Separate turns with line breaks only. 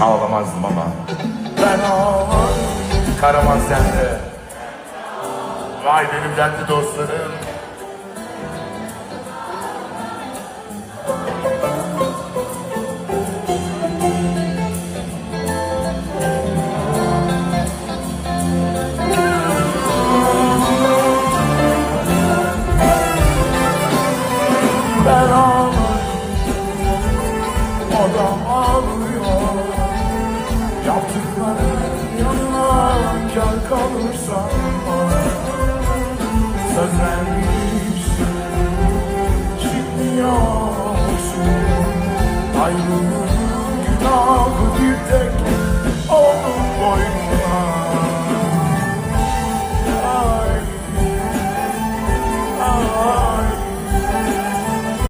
ağlamazdım ama ben ağlarım. Karaman sende. Vay benim dertli dostlarım. Ben ağlarım. Ağlıyor. Yaptıkları yanına kar kalırsa Söz vermişsin Şimdi yoksun